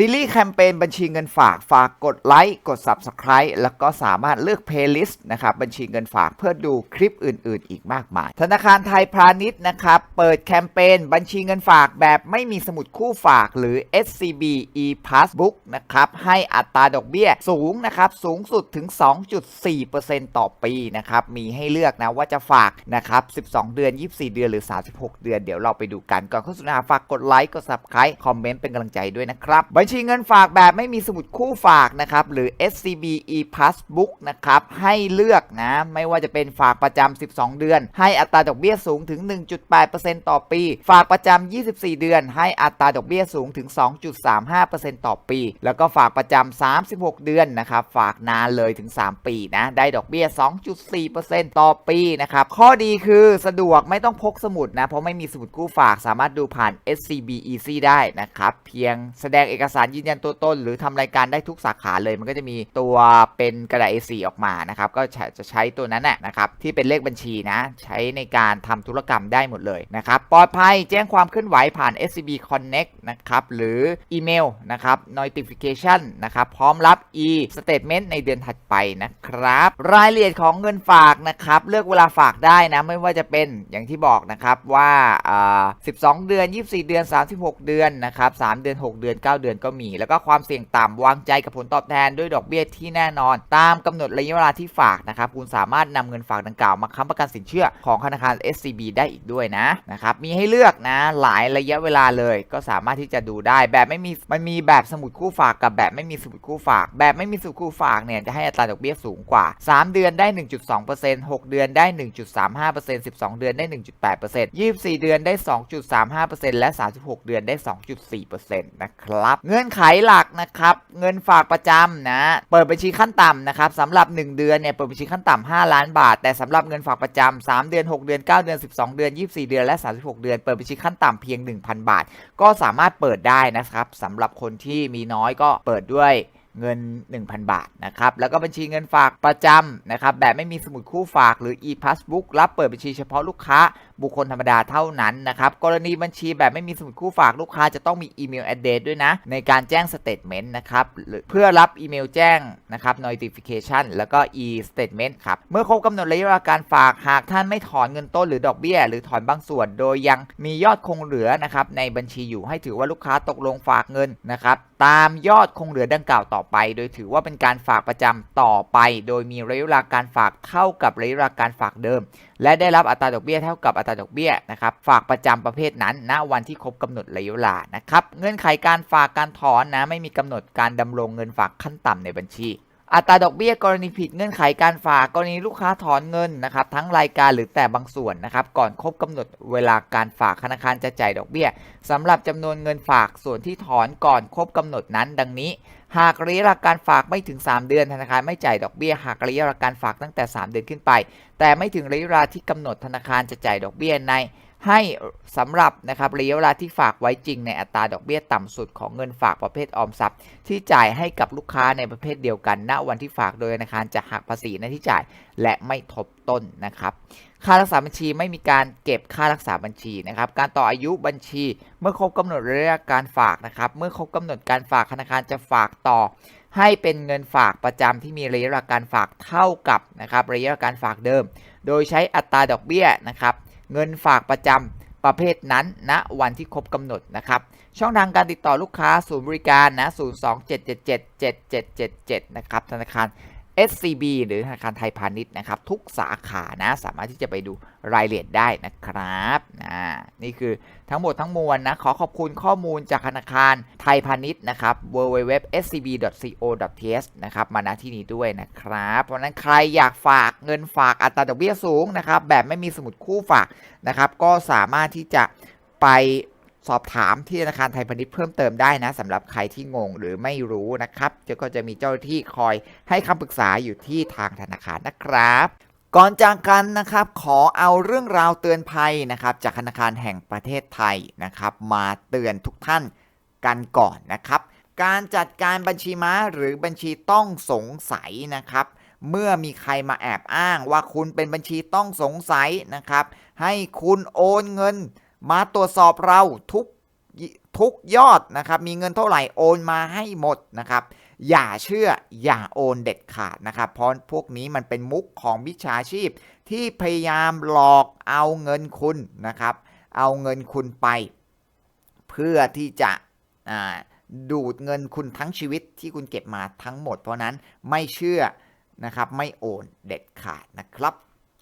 ซีรีส์แคมเปญบัญชีเงินฝากฝากกดไลค์กด Subscribe แล้วก็สามารถเลือกเพลย์ลิสต์นะครับบัญชีเงินฝากเพื่อดูคลิปอื่น ๆ อีกมากมาย ธนาคารไทยพาณิชย์นะครับเปิดแคมเปญบัญชีเงินฝากแบบไม่มีสมุดคู่ฝากหรือ SCB e Passbook นะครับให้อัตราดอกเบี้ยสูงนะครับสูงสุดถึง 2.4%ต่อปีนะครับมีให้เลือกนะว่าจะฝากนะครับ12 เดือน 24 เดือนหรือ 36 เดือน เดี๋ยวเราไปดูกันก่อนเข้าสู่เนื้อหาฝากกดไลค์กด Subscribe คอมเมนต์เป็นกำลังใจด้วยนะครับบัญชีเงินฝากแบบไม่มีสมุดคู่ฝากนะครับ หรือ SCB e Passbook นะครับ ให้เลือกนะ ไม่ว่าจะเป็นฝากประจำ 12 เดือน ให้อัตราดอกเบี้ยสูงถึง 1.8%ต่อปี ฝากประจำ 24 เดือน ให้อัตราดอกเบี้ยสูงถึง 2.35%ต่อปี แล้วก็ฝากประจำ 36 เดือนนะครับ ฝากนานเลยถึง 3 ปีนะ ได้ดอกเบี้ย 2.4%ต่อปีนะครับ ข้อดีคือสะดวกไม่ต้องพกสมุดนะ เพราะไม่มีสมุดกู้ฝาก สามารถดูผ่าน SCB Easy ได้นะครับ เพียงแสดงเอกสารารยืนยันตัวตนหรือทำรายการได้ทุกสาขาเลย มันก็จะมีตัวเป็นกระดาษ A4 ออกมานะครับก็จะใช้ตัวนั้นนะนะครับที่เป็นเลขบัญชีนะใช้ในการทำธุรกรรมได้หมดเลยนะครับปลอดภัยแจ้งความเคลื่อนไหวผ่าน SCB Connect นะครับหรืออีเมลนะครับ notification นะครับพร้อมรับ e statement ในเดือนถัดไปนะครับ รายละเอียดของเงินฝากนะครับเลือกเวลาฝากได้นะไม่ว่าจะเป็นอย่างที่บอกนะครับว่า 12 เดือน 24 เดือน 36 เดือนนะครับ3เดือน 6 เดือน 9 เดือนก็มี แล้วก็ความเสี่ยงต่ำวางใจกับผลตอบแทนด้วยดอกเบี้ยที่แน่นอน ตามกำหนดระยะเวลาที่ฝากนะครับคุณสามารถนำเงินฝากดังกล่าวมาค้ำประกันสินเชื่อของธนาคาร SCB ได้อีกด้วยนะนะครับมีให้เลือกนะหลายระยะเวลาเลยก็สามารถที่จะดูได้แบบไม่มีมันมีแบบสมุดคู่ฝากกับแบบไม่มีสมุดคู่ฝาก แบบไม่มีสมุดคู่ฝากเนี่ยจะให้อัตราดอกเบี้ยสูงกว่า 3 เดือนได้ 1.2% 6 เดือนได้ 1.35% 12 เดือนได้ 1.8% 24 เดือนได้ 2.35%และ 36 เดือนได้ 2.4%นะครับเงื่อนไขหลักนะครับ เงินฝากประจำนะ เปิดบัญชีขั้นต่ำนะครับสำหรับ 1 เดือนเนี่ยเปิดบัญชีขั้นต่ำ5ล้านบาท แต่สำหรับเงินฝากประจำ3เดือน 6 เดือน 9 เดือน 12 เดือน 24 เดือนและ 36 เดือน เปิดบัญชีขั้นต่ำเพียง 1,000 บาท ก็สามารถเปิดได้นะครับสำหรับคนที่มีน้อยก็เปิดด้วยเงิน 1,000 บาทนะครับ แล้วก็บัญชีเงินฝากประจำนะครับ แบบไม่มีสมุดคู่ฝากหรือ e-passbook รับเปิดบัญชีเฉพาะลูกค้า บุคคลธรรมดาเท่านั้นนะครับ กรณีบัญชีแบบไม่มีสมุดคู่ฝากลูกค้าจะต้องมีอีเมล address ด้วยนะ ในการแจ้งสเต t เมนต์นะครับเพื่อรับอีเมลแจ้งนะครับ notification แล้วก็ e statement ครับ เมื่อครบกำหนดระยะเวลาการฝากหากท่านไม่ถอนเงินต้นหรือดอกเบี้ย หรือถอนบางส่วน โดยยังมียอดคงเหลือนะครับในบัญชีอยู่ให้ถือว่าลูกค้าตกลงฝากเงินนะครับตามยอดคงเหลือดังกล่าวต่อไป โดยถือว่าเป็นการฝากประจำต่อไป โดยมีระยะเวลาการฝากเท่ากับระยะเวลาการฝากเดิม และได้รับอัตราดอกเบี้ยเท่ากับอัตราดอกเบี้ยนะครับฝากประจำประเภทนั้นณวันที่ครบกำหนดระยะเวลานะครับเงื่อนไขการฝากการถอนนะไม่มีกำหนดการดำรงเงินฝากขั้นต่ำในบัญชี อัตราดอกเบี้ยกรณีผิดเงื่อนไขการฝากกรณีลูกค้าถอนเงินนะครับทั้งรายการหรือแต่บางส่วนนะครับก่อนครบกำหนดเวลาการฝากธนาคารจะจ่ายดอกเบี้ยสำหรับจำนวนเงินฝากส่วนที่ถอนก่อนครบกำหนดนั้น ดังนี้ หากระยะเวลาการฝากไม่ถึง 3 เดือนธนาคารไม่จ่ายดอกเบี้ย หากระยะเวลาการฝากตั้งแต่ 3 เดือนขึ้นไป แต่ไม่ถึงระยะเวลาที่กำหนดธนาคารจะจ่ายดอกเบี้ยใน ให้สำหรับนะครับระยะเวลาที่ฝากไว้จริงในอัตราดอกเบี้ยต่ำสุดของเงินฝากประเภทออมทรัพย์ ที่จ่ายให้กับลูกค้าในประเภทเดียวกันณวันที่ฝากโดยธนาคารจะหักภาษีหน้าที่จ่ายและไม่ทบต้นนะครับค่ารักษาบัญชีไม่มีการเก็บค่ารักษาบัญชีนะครับการต่ออายุบัญชีเมื่อครบกำหนดระยะการฝากนะครับเมื่อครบกำหนดการฝากธนาคารจะฝากต่อ ให้เป็นเงินฝากประจำที่มีระยะเวลาการฝากเท่ากับนะครับระยะเวลาการฝากเดิม โดยใช้อัตราดอกเบี้ยนะครับ เงินฝากประจำประเภทนั้นณวันที่ครบกำหนดนะครับ ช่องทางการติดต่อลูกค้าศูนย์บริการนะ 027777777 นะครับธนาคาร SCB หรือธนาคารไทยพาณิชย์นะครับ ทุกสาขานะสามารถที่จะไปดูรายละเอียดได้นะครับนะนี่คือทั้งหมดทั้งมวลนะ ขอขอบคุณข้อมูลจากธนาคารไทยพาณิชย์นะครับ www.scb.co.th นะครับมาณที่นี้ด้วยนะครับ เพราะฉะนั้นใครอยากฝากเงินฝากอัตราดอกเบี้ยสูงนะครับ แบบไม่มีสมุดคู่ฝากนะครับ ก็สามารถที่จะไป สอบถามที่ธนาคารไทยพาณิชย์เพิ่มเติมได้นะสำหรับใครที่งงหรือไม่รู้นะครับจะก็จะมีเจ้าหน้าที่คอยให้คำปรึกษาอยู่ที่ทางธนาคารนะครับก่อนจากกันนะครับขอเอาเรื่องราวเตือนภัยนะครับจากธนาคารแห่งประเทศไทยนะครับ มาเตือนทุกท่านกันก่อนนะครับ การจัดการบัญชีม้าหรือบัญชีต้องสงสัยนะครับ เมื่อมีใครมาแอบอ้างว่าคุณเป็นบัญชีต้องสงสัยนะครับ ให้คุณโอนเงิน มาตรวจสอบเราทุกทุกยอดนะครับมีเงินเท่าไหร่โอนมาให้หมดนะครับ อย่าเชื่ออย่าโอนเด็ดขาดนะครับ เพราะพวกนี้มันเป็นมุกของมิจฉาชีพ ที่พยายามหลอกเอาเงินคุณนะครับ เอาเงินคุณไป เพื่อที่จะดูดเงินคุณทั้งชีวิตที่คุณเก็บมาทั้งหมด เพราะนั้นไม่เชื่อนะครับไม่โอนเด็ดขาดนะครับ